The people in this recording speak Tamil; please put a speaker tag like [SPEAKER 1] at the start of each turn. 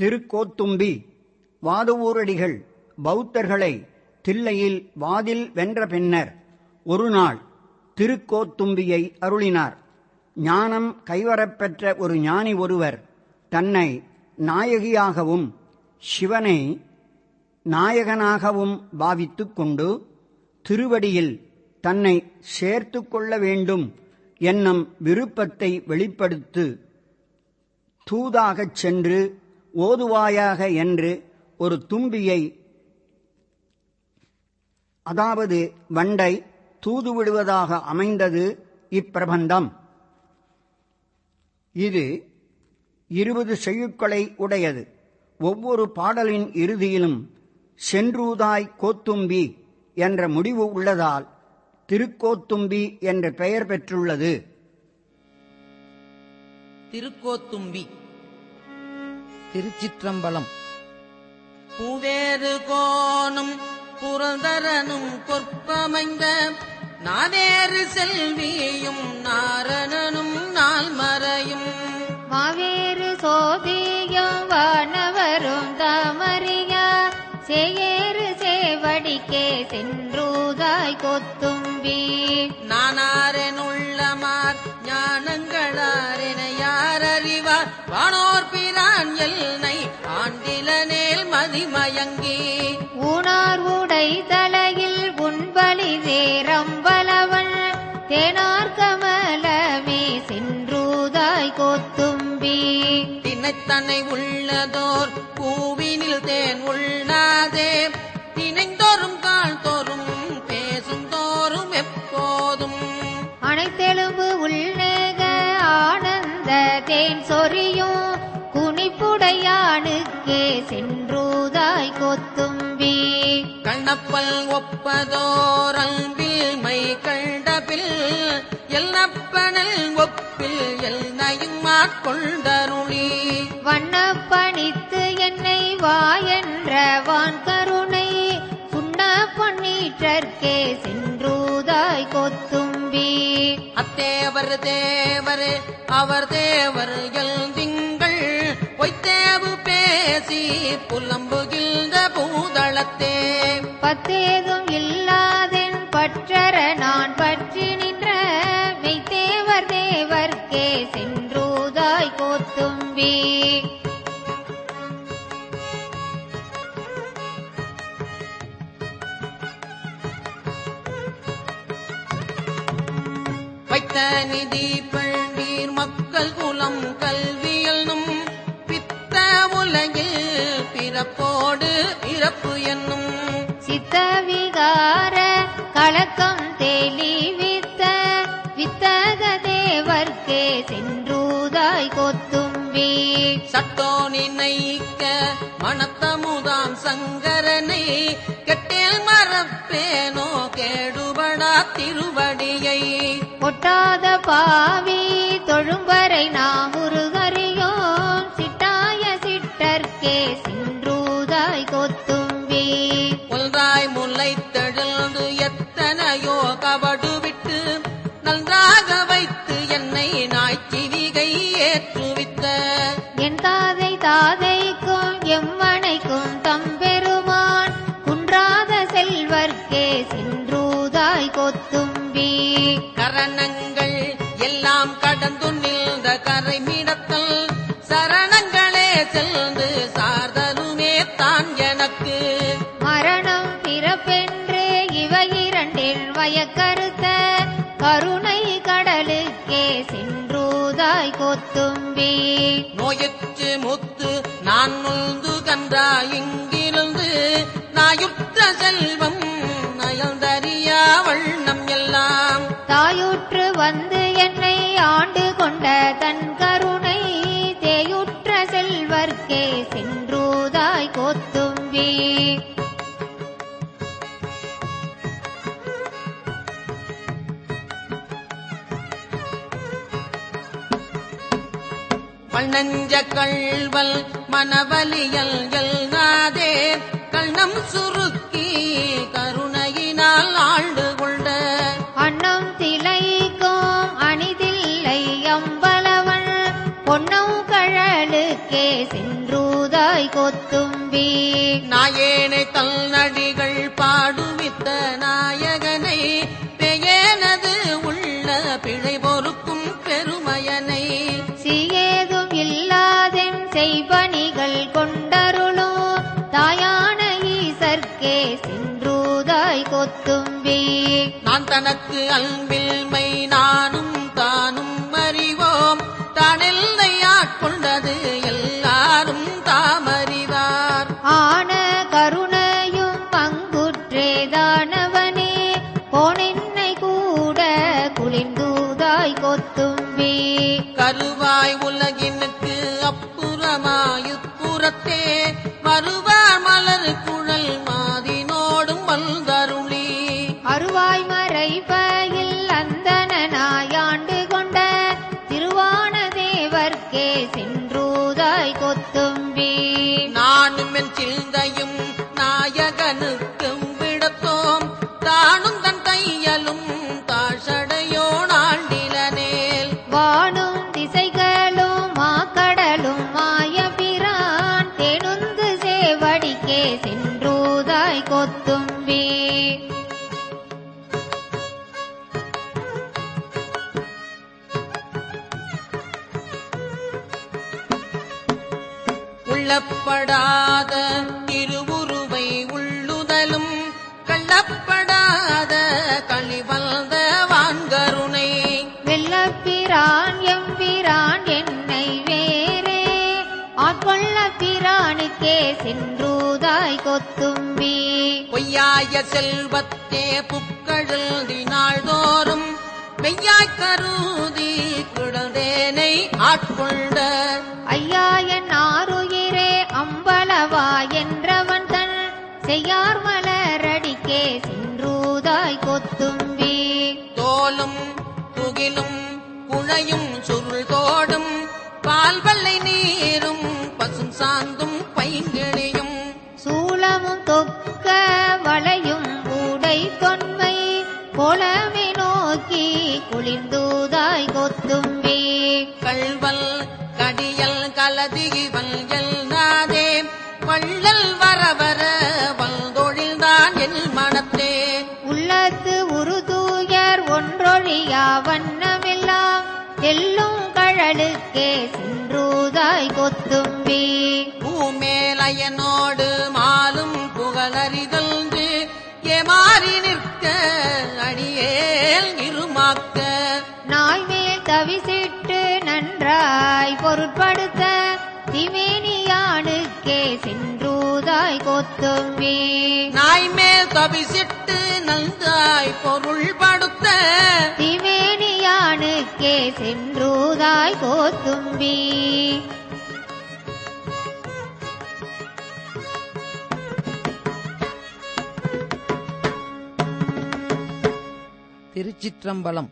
[SPEAKER 1] திருக்கோத்தும்பி வாதுவூரடிகள் பௌத்தர்களை தில்லையில் வாதில் வென்ற பின்னர் ஒருநாள் திருக்கோத்தும்பியை அருளினார். ஞானம் கைவரப்பெற்ற ஒரு ஞானி ஒருவர் தன்னை நாயகியாகவும் சிவனை நாயகனாகவும் பாவித்து கொண்டு திருவடியில் தன்னை சேர்த்து கொள்ள வேண்டும் என்னும் விருப்பத்தை வெளிப்படுத்து தூதாகச் சென்று ஓதுவாயாக என்று ஒரு தும்பியை அதாவது வண்டை தூதுவிடுவதாக அமைந்தது இப்பிரபந்தம். இது இருபது செய்யுட்களை உடையது. ஒவ்வொரு பாடலின் இறுதியிலும் சென்றூதாய் கோத்தும்பி என்ற முடிவு உள்ளதால் திருக்கோத்தும்பி என்ற பெயர் பெற்றுள்ளது.
[SPEAKER 2] திருக்கோத்தும்பி.
[SPEAKER 3] திருச்சிற்றம்பலம்.
[SPEAKER 2] பூவேறு கோணும் புரந்தரனும் கொற்பமைந்த நாவேறு செல்வியும் நாரணனும் நால்மறையும்.
[SPEAKER 4] மாவேறு சோதியும் வானவரும் தாமறியா சேயேறு சேவடிக்கே சென்றூதாய் கொத்தும்பி.
[SPEAKER 2] நானாரெனுள்ளமார் ஞானங்களாரென யார் அறிவார்? வானோர் பிரான் எல்லை ஆண்டிலனேல் மதிமயங்கி
[SPEAKER 4] ஊனார் உடை தலையில் உண்பலி சேரம்பலவன் தேனார் கமலமே சென்றூதாய் கொத்தும்பி.
[SPEAKER 2] தினைத்தனை உள்ளதோர் பூவினில் தேன் உள்ளாதே
[SPEAKER 4] குனிப்புடையானுக்கே சென்றூதாய் கொத்தும்பி.
[SPEAKER 2] கண்ணப்பல் ஒப்பதோர் அன்பில் மை கண்டபில் எல்லப்பனல் ஒப்பில் எல்லையும் ஆட்கொண்டருளி.
[SPEAKER 4] வண்ணப்பணித்து என்னை வாயென்ற வான் கருணை சுண்ண பண்ணீற்றற்கே சென்றூதாய் கொத்தும்பி.
[SPEAKER 2] அத்தேவர் தேவர் அவர் தேவர் எல் பொய்த்தேவு பேசி புலம்புகின்ற பூதளத்தே.
[SPEAKER 4] பத்தேதும் இல்லாதென் பற்றற நான் பற்றி நின்ற மெய்த்தேவர் தேவர்க்கே சென்றூதாய் கொத்தும்பி
[SPEAKER 2] வைத்த நிதி பண்டீர் மக்கள் குலம் பித்த உலகில் பிறப்போடு இறப்பு என்னும்
[SPEAKER 4] சித்த விகார கலக்கம் தெளிவித்த வித்தக தேவர்க்கே சென்றூதாய் கொத்தும்பி
[SPEAKER 2] சட்டோ நினைக்க மனத்தமுதாம் சங்கரனை கெட்டேல் மறப்பேனோ கேடுபடா திருவடியை.
[SPEAKER 4] ஒட்டாத பாவி தொழும்பரை
[SPEAKER 2] ஏற்றுவித்த
[SPEAKER 4] என் தாதை தாதைக்கும் எம்மனைக்கும் தம்பெருமான் குன்றாத செல்வர்க்கே சென்றூதாய் கொத்தும்பி.
[SPEAKER 2] கரணங்கள் எல்லாம் கடந்து நின்ற கரைமிடத்தல் சரணங்களே செல்ந்து சார்தருமே தான் எனக்கு. நோயற்று முத்து நான் நொந்து கன்றா இங்கிருந்து நாயுற்ற செல்வம் நயந்தறியா வண்ணம் எல்லாம்.
[SPEAKER 4] தாயுற்று வந்து என்னை ஆண்டு கொண்ட தன் கருணை தேயுற்ற செல்வர்க்கே சென்றூதாய் கொத்தும்பி.
[SPEAKER 2] பன்னஞ்ச கள்வல் மனவலியல் எல்நாதே கண்ணம் சுருக்கி கருணையினால் ஆண்டு கொண்ட
[SPEAKER 4] அன்னம் திளைக்கும் அணிதில்லை அம்பலவன் பொன்னம் கழலுக்கே சென்றூதாய் கொத்தும்பி
[SPEAKER 2] நாயேனை தல்நடிகள்
[SPEAKER 4] சென்றூதாய்
[SPEAKER 2] நான் தனக்கு அன்பில்மை நானும் தானும் தருளி.
[SPEAKER 4] அருவாய்
[SPEAKER 2] உள்ளப்படாத திருவுருவை உள்ளுதலும் கள்ளப்படாத களிவந்த வான்கருணை.
[SPEAKER 4] வெள்ளப்பிரான் எம்பிரான் என்னை வேறே ஆட்கொள்ள பிரானுக்கே சென்றூதாய் கொத்தும்பி.
[SPEAKER 2] பொய்யாய செல்வத்தே புக்கழுதி நாள்தோறும் மெய்யாய் கருதி குழந்தேனை ஆட்கொண்ட
[SPEAKER 4] செய்யார் மலரடிக்கே சென்றூதாய் கொத்தும்பி.
[SPEAKER 2] தோலும் துகிலும் குழையும் சுருள் தோடும் பால் வெள்ளை நீரும் பசும் சாந்தும் பைங்கிழியும்.
[SPEAKER 4] சூலமும் தொக்க வளையும் ஊடை தொன்மை கோலமே நோக்கி குளிர்ந்தூதாய் கொத்தும்பி கொத்தும்பி
[SPEAKER 2] பூமேலயனோடு மாலும் புகழறிதல்ந்து ஏமாறி நிற்க அடியேல் இருமாக்க.
[SPEAKER 4] நாய்மேல் தவிசிட்டு நன்றாய் பொருட்படுத்த திமேனியானுக்கே சென்றூதாய் கொத்தும்பி
[SPEAKER 2] நாய் மேல் தபிசிட்டு நந்தாய் பொருள் படுத்த
[SPEAKER 4] திமேனியானுக்கே சென்றூதாய் கோத்தும்பி
[SPEAKER 3] திருச்சிற்றம்பலம்.